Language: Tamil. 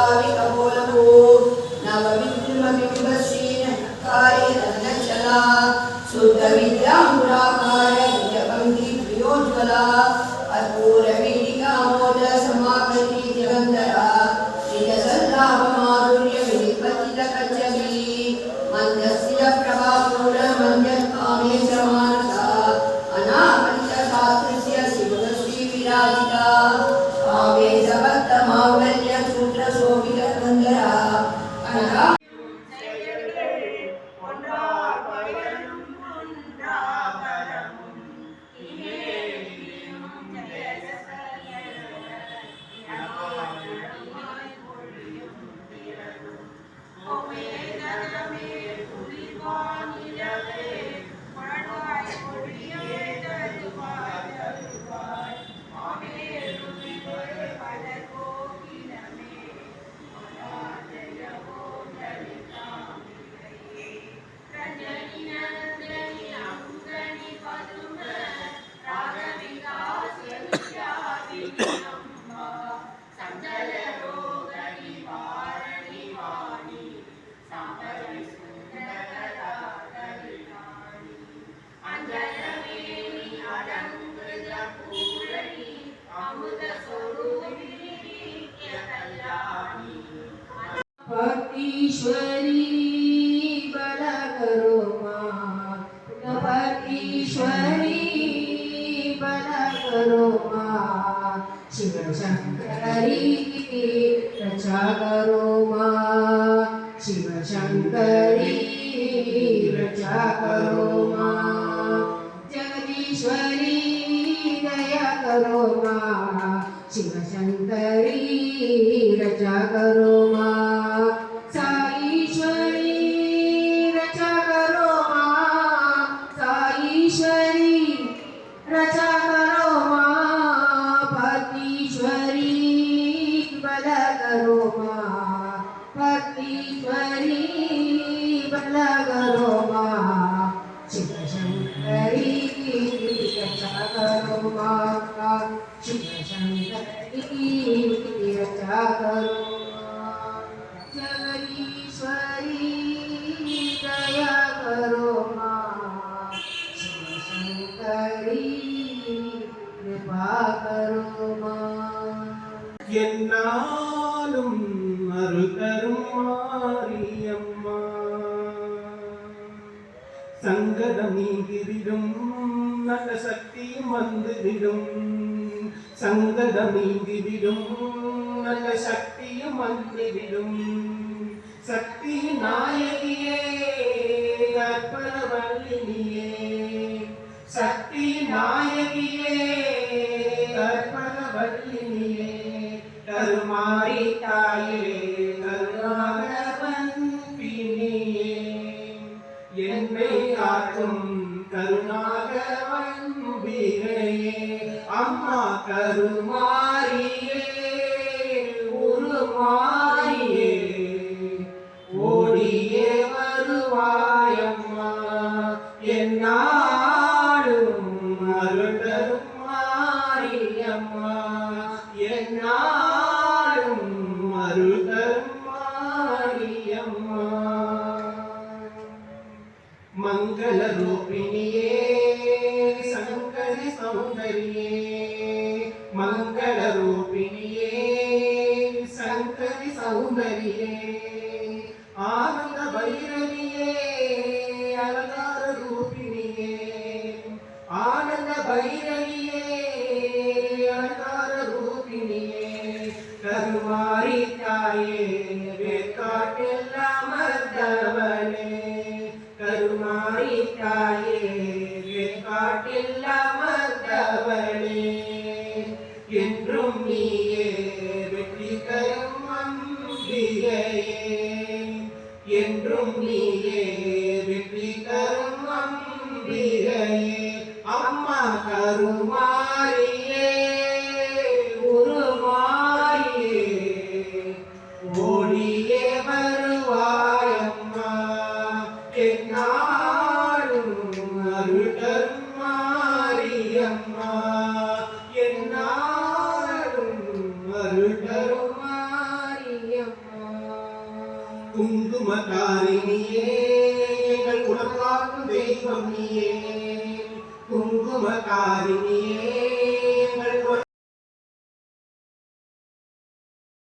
Uh, we, uh, भक्तीश्वरी बला करो माँ भक्तीश्वरी बला करो माँ शिव शंकरी रक्षा करो माँ शिव शंकरी रक्षा करो माँ जगदीश्वरी दया करो माँ शिव शंकरी रक्षा करो माँ ભક્તિ રચા કરો જગદીશ્વરી દયા કરો મા શંકરી કૃપા કરો મા என்னாலும் அருதரும் மாரியம்மா. சங்கடமீ கிரிடும் நல்ல சக்தியும் வந்துவிடும். சங்கடம் நல்ல சக்தியும் வந்துவிடும் சக்தி நாயகியே கற்பனவல்லினியே. சக்தி நாயகியே கற்பனவல்லினியே. கருமாரி தாயே கருமாரியே உருமாரியே ஓடியே வருவாயம்மா. என்னாலும் அருள்தரும் மாரியம்மா மங்கள ரூபிணியே சங்கரி சௌந்தரியே. மங்கள ரூபிணியே சங்கரி சௌந்தரியே. என்றும் நீயே வெற்றி தரும் அம்பிகையே அம்மா கருமாரியே உருமாரியே ஓடியே வருவாயம்மா என்னாலும் அருள் தரும் மாரியம்மா me.